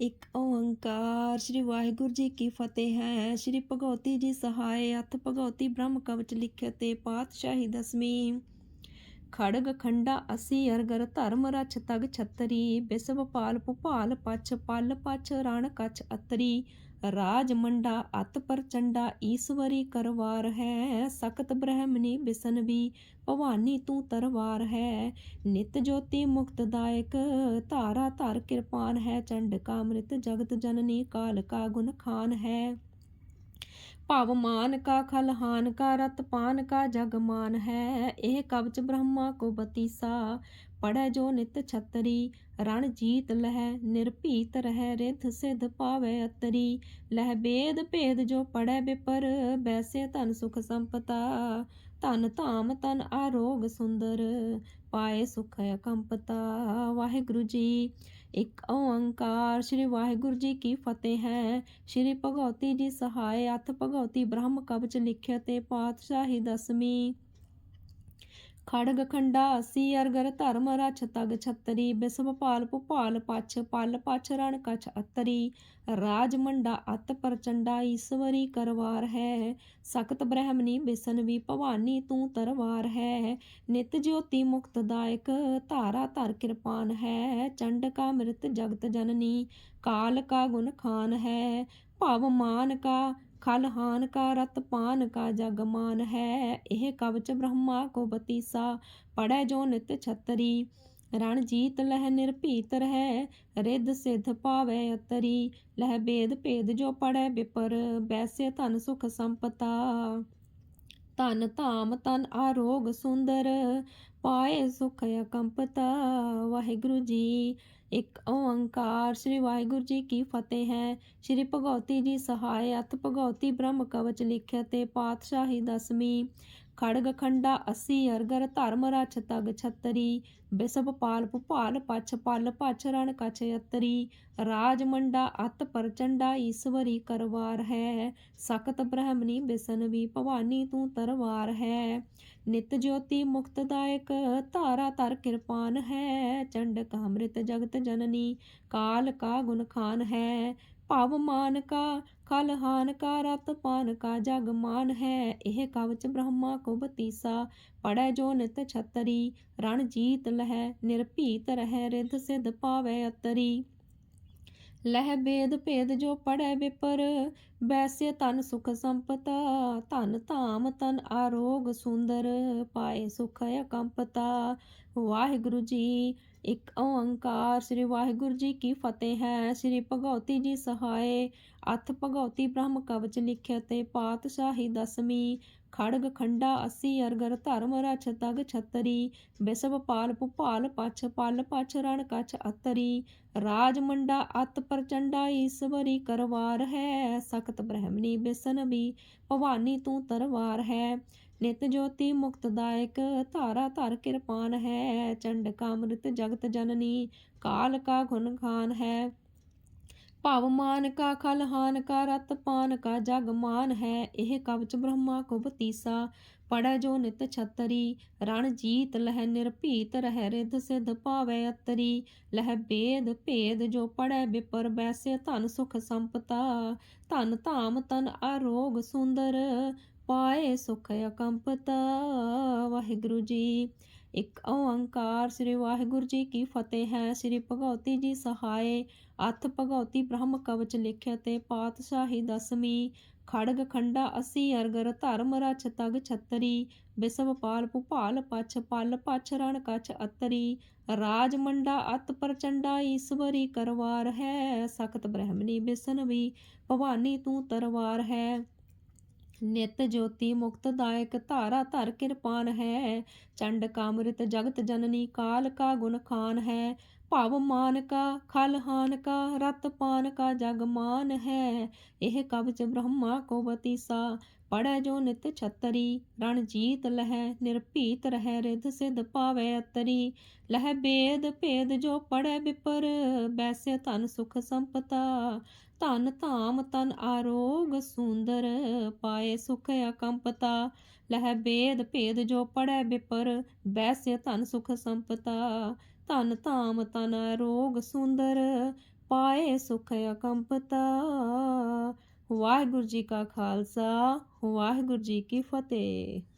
ਇੱਕ ਓੰਕਾਰ ਸ੍ਰੀ ਵਾਹਿਗੁਰੂ ਜੀ ਕੀ ਫਤਿਹ ਹੈ। ਸ੍ਰੀ ਭਗਵਤੀ ਜੀ ਸਹਾਇ ਹੱਥ ਭਗਵਤੀ ਬ੍ਰਹਮ ਕਵਚ ਲਿਖਿਆ ਤੇ ਪਾਤਸ਼ਾਹੀ ਦਸਵੀਂ। ਖੜਗ ਖੰਡਾ ਅਸੀ ਅਰਗਰ ਧਰਮ ਰਛ ਤਗ ਛਤਰੀ, ਬਿਸਵ ਪਾਲ ਭੁਪਾਲ ਪਛ ਪਲ ਪਛ ਰਣ ਕਛ ਅਤਰੀ। ਰਾਜ ਮੰਡਾ ਅਤ ਪ੍ਰਚੰਡਾ ਈਸ਼ਵਰੀ ਕਰਵਾਰ ਹੈ, ਸਖਤ ਬ੍ਰਹਮਣੀ ਬਿਸਨਵੀ ਭਵਾਨੀ ਤੂੰ ਤਰਵਾਰ ਹੈ। ਨਿਤ ਜੋਤੀ ਮੁਕਤ ਦਾਇਕ, ਧਾਰਾ ਧਰ ਕਿਰਪਾਨ ਹੈ, ਚੰਡ ਕਾ ਜਗਤ ਜਨਨੀ ਕਾਲ ਕਾ ਗੁਣ ਖਾਨ ਹੈ। ਭਵ ਮਾਨ ਕਾ ਖਲਹਾਨ ਕਾ ਰਤ ਪਾਨ ਕਾ ਜਗਮਾਨ ਹੈ, ਇਹ ਕਵਚ ਬ੍ਰਹਮਾ ਕੋ ਬਤੀਸਾ ਪੜੈ ਜੋ ਨਿਤ ਛਤਰੀ, ਰਣ ਜੀਤ ਲਹਿ ਨਿਰਭੀਤ ਰਹਿ ਰਿਥ ਸਿਧ ਪਾਵੇ ਅਤਰੀ, ਲਹਿ ਬੇਦ ਭੇਦ ਜੋ ਪੜੈ ਬਿਪਰ, ਬੈਸੇ ਧਨ ਸੁਖ ਸੰਪਤਾ। ਧਨ ਧਾਮ ਤਨ ਆਰੋਗ ਸੁੰਦਰ, ਪਾਏ ਸੁਖ ਅਕੰਪਤਾ। ਵਾਹਿਗੁਰੂ ਜੀ ਇੱਕ ਓੰਕਾਰ, ਸ੍ਰੀ ਵਾਹਿਗੁਰੂ ਜੀ ਕੀ ਫਤਿਹ ਹੈ। ਸ੍ਰੀ ਭਗਵਤੀ ਜੀ ਸਹਾਇ ਹੱਥ ਭਗਵਤੀ ਬ੍ਰਹਮ ਕਵਚ ਲਿਖਿਆ ਤੇ ਪਾਤਸ਼ਾਹੀ ਦਸਵੀਂ। ਖੜਗ ਖੰਡਾ ਅਰਗਰ ਧਰਮ ਰਛ ਤਗ ਛਤਰੀ, ਬਿਸਵ ਪਾਲ ਭੁਪਾਲ ਪਛ, ਪਲ ਪਛ ਰਣ ਕਛ ਅਤਰੀ। ਰਾਜ ਮੰਡਾ ਅਤ ਪ੍ਰਚੰਡਾ ਈਸ਼ਵਰੀ ਕਰਵਾਰ ਹੈ। ਸਖਤ ਬ੍ਰਹਮਣੀ ਬਿਸਨਵੀ ਭਵਾਨੀ ਤੂੰ ਤਰਵਾਰ ਹੈ। ਨਿਤ ਜੋਤੀ ਮੁਕਤ ਦਾਇਕ ਧਾਰਾ ਧਰ ਕਿਰਪਾਨ ਹੈ। ਚੰਡ ਕਾ ਮ੍ਰਿਤ ਜਗਤ ਜਨਨੀ, ਕਾਲ ਕਾ ਗੁਣ ਖਾਨ ਹੈ। ਭਵ ਮਾਨ ਕਾ ਖਲਹਾਨ ਕਾ ਰਤ ਪਾਨ ਕਾ ਜਗ ਮਾਨ ਹੈ, ਇਹ ਕਵਚ ਬ੍ਰਹਮਾ ਕੋ ਬਤੀਸਾ ਪੜੈ ਜੋ ਨਿਤ ਛਤਰੀ। ਰਣ ਜੀਤ ਲਹਿ ਨਿਰਭੀਤ ਰਹਿ, ਰਿੱਧ ਸਿਧ ਪਾਵੇ ਅਤਰੀ। ਲਹਿ ਬੇਦ ਭੇਦ ਜੋ ਪੜੈ ਬਿਪਰ, ਬੈਸੇ ਧਨ ਸੁਖ ਸੰਪਤਾ। ਧਨ ਧਾਮ ਤਨ ਆਰੋਗ ਸੁੰਦਰ ਪਾਏ ਸੁਖ ਅਕੰਪਤਾ, ਵਾਹਿਗੁਰੂ ਜੀ ਇੱਕ ਓੰਕਾਰ। ਸ੍ਰੀ ਵਾਹਿਗੁਰੂ ਜੀ ਕੀ ਫਤਿਹ ਹੈ। ਸ੍ਰੀ ਭਗਵਤੀ ਜੀ ਸਹਾਇ ਹੱਥ ਭਗਵਤੀ ਬ੍ਰਹਮ ਕਵਚ ਲਿਖਿਆ ਤੇ ਪਾਤਸ਼ਾਹੀ ਦਸਵੀਂ। ਖੜਗ ਖੰਡਾ ਅਸੀ, ਅਰਗਰ ਧਰਮ ਰਛ ਤਗ ਛਤਰੀ। ਬਿਸਬ ਪਾਲ ਭੁਪਾਲ ਪਛ ਪਲ ਪਛ ਰਣ ਕਛ ਯਤਰੀ ਰਾਜ ਮੰਡਾ ਅਤ ਪਰਚੰਡਾ ਈਸ਼ਵਰੀ ਕਰਵਾਰ ਹੈ। ਸਖਤ ਬਿਸਨ ਵੀ ਭਵਾਨੀ ਤੂੰ ਤਰਵਾਰ ਹੈ। ਨਿਤ ਜੋਤੀ ਮੁਕਤਦਾਇਕ ਧਾਰਾ ਧਰ ਕਿਰਪਾਨ ਹੈ ਚੰਡ ਕਾ ਅੰਮ੍ਰਿਤ ਜਗਤ ਜਨਨੀ, ਕਾਲ ਕਾ ਗੁਣ ਖਾਨ ਹੈ। ਭਵ ਮਾਨ ਕਾ ਖਲਹਾਨ ਕਾ, ਰਤ ਪਾਨ ਕਾ, ਜਗ ਮਾਨ ਹੈ। ਇਹ ਕਵਚ ਬ੍ਰਹਮਾ ਕੋ ਬਤੀਸਾ ਪੜੈ ਜੋ ਨਿਤ ਛਤਰੀ, ਰਣ ਜੀਤ ਲਹਿ, ਨਿਰਭੀਤ ਰਹਿ ਰਿਧ ਸਿਧ ਪਾਵੇ ਅਤਰੀ। ਲਹਿ ਬੇਦ ਭੇਦ ਜੋ ਪੜੈ ਵਿਪਰ ਬੈਸੇ ਧਨ ਸੁਖ ਸੰਪਤਾ, ਧਨ ਧਾਮ ਤਨ ਆਰੋਗ ਸੁੰਦਰ, ਪਾਏ ਸੁਖ ਅਕੰਪਤਾ। ਵਾਹਿਗੁਰੂ ਜੀ ਇੱਕ ਓੰਕਾਰ, ਸ੍ਰੀ ਵਾਹਿਗੁਰੂ ਜੀ ਕੀ ਫਤਿਹ ਹੈ। ਸ੍ਰੀ ਭਗਵਤੀ ਜੀ ਸਹਾਏ, ਅਥ ਭਗਵਤੀ ਬ੍ਰਹਮ ਕਵਚ ਲਿਖਿਆ ਤੇ ਪਾਤਸ਼ਾਹੀ ਦਸਵੀਂ ਖੜਗ ਖੰਡਾ ਅਸੀ ਅਰਗਰ ਧਰਮ ਰਛ ਤਗ ਛਤਰੀ, ਬਿਸਵ ਪਾਲ ਭੁਪਾਲ ਪਛ ਪਲ ਪਛ ਰਣ ਕਛ ਅਤਰੀ। ਰਾਜ ਮੰਡਾ ਅਤ ਪ੍ਰਚੰਡਾ ਈਸ਼ਵਰੀ ਕਰਵਾਰ ਹੈ, ਸਖਤ ਬ੍ਰਹਮਣੀ ਬਿਸਨਵੀ ਭਵਾਨੀ ਤੂੰ ਤਰਵਾਰ ਹੈ। ਨਿਤ ਜੋਤੀ ਮੁਕਤਦਾਇਕ ਧਾਰਾ ਧਰ ਕਿਰਪਾਨ ਹੈ ਚੰਡ ਕਾ ਅੰਮ੍ਰਿਤ ਜਗਤ ਜਨਨੀ ਕਾਲ ਕਾ ਗੁਣ ਖਾਨ ਹੈ। ਭਵ ਮਾਨ ਕਾ ਖਲਹਾਨ ਕਾ ਰਤ ਪਾਨ ਕਾ ਜਗ ਮਾਨ ਹੈ, ਇਹ ਕਵਚ ਬ੍ਰਹਮਾ ਕੋ ਬਤੀਸਾ। ਪੜੈ ਜੋ ਨਿਤ ਛਤਰੀ, ਰਣ ਜੀਤ ਲਹਿ ਨਿਰਭੀਤ ਰਹਿ ਰਿਧ ਸਿਧ ਪਾਵੇ ਅਤਰੀ। ਲਹਿ ਬੇਦ ਭੇਦ ਜੋ ਪੜੈ ਬਿਪਰ ਬੈਸੇ ਧਨ ਸੁਖ ਸੰਪਤਾ। ਧਨ ਧਾਮ ਤਨ ਆਰੋਗ ਸੁੰਦਰ, ਪਾਏ ਸੁਖ ਅਕੰਪਤਾ। ਵਾਹਿਗੁਰੂ ਜੀ ਇੱਕ ਓੰਕਾਰ ਸ੍ਰੀ ਵਾਹਿਗੁਰੂ ਜੀ ਕੀ ਫਤਿਹ ਹੈ। ਸ੍ਰੀ ਭਗਵਤੀ ਜੀ ਸਹਾਏ, ਅਥ ਭਗਵਤੀ ਬ੍ਰਹਮ ਕਵਚ ਲਿਖਿਆ ਤੇ ਪਾਤਸ਼ਾਹੀ ਦਸਵੀਂ, ਖੜਗ ਖੰਡਾ ਅਸੀ ਅਰਗਰ ਧਰਮ ਰਛ ਤਗ ਛਤਰੀ, ਬਿਸਵ ਪਾਲ ਭੁਪਾਲ ਪਛ ਪਲ ਪਛ ਰਣ ਕਛ ਅਤਰੀ, ਰਾਜ ਮੰਡਾ ਅਤ ਪ੍ਰਚੰਡਾ ਈਸ਼ਵਰੀ ਕਰਵਾਰ ਹੈ, ਸਖਤ ਬ੍ਰਹਮਣੀ ਬਿਸਨਵੀ ਭਵਾਨੀ ਤੂੰ ਤਰਵਾਰ ਹੈ। ਨਿਤ ਜੋਤੀ ਮੁਕਤ ਦਾਇਕ ਧਾਰਾ ਧਰ ਕਿਰਪਾਨ ਹੈ। ਚੰਡ ਕਾਮ੍ਰਿਤ ਜਗਤ ਜਨਨੀ ਕਾਲ ਕਾ ਗੁਣ ਖਾਨ ਹੈ। ਭਵ ਮਾਨ ਕਾ ਖਲ ਹਾਨ ਕਾ ਰਤ ਪਾਨ ਕਾ ਜਗ ਮਾਨ ਹੈ। ਇਹ ਕਵਚ ਬ੍ਰਹਮਾ ਕੋ ਬਤੀਸਾ ਪੜੈ ਜੋ ਨਿਤ ਛਤਰੀ, ਰਣ ਜੀਤ ਲਹਿ ਨਿਰਭੀਤ ਰਹਿ ਰਿਧ ਸਿਧ ਪਾਵੇ ਅਤਰੀ। ਲਹਿ ਬੇਦ ਭੇਦ ਜੋ ਪੜੈ ਬਿਪਰ, ਬੈਸੇ ਧਨ ਸੁਖ ਸੰਪਤਾ। ਧਨ ਧਾਮ ਤਨ ਆਰੋਗ ਸੁੰਦਰ, ਪਾਏ ਸੁਖ ਅਕੰਪਤਾ। ਲਹਿ ਬੇਦ ਭੇਦ ਜੋ ਪੜੈ ਬਿਪਰ, ਬੈਸੇ ਧਨ ਸੁਖ ਸੰਪਤਾ। ਧਨ ਧਾਮ ਤਨ ਰੋਗ ਸੁੰਦਰ, ਪਾਏ ਸੁਖ ਅਕੰਪਤਾ। ਵਾਹਿਗੁਰੂ ਜੀ ਕਾ ਖਾਲਸਾ, ਵਾਹਿਗੁਰੂ ਜੀ ਕੀ ਫਤਿਹ।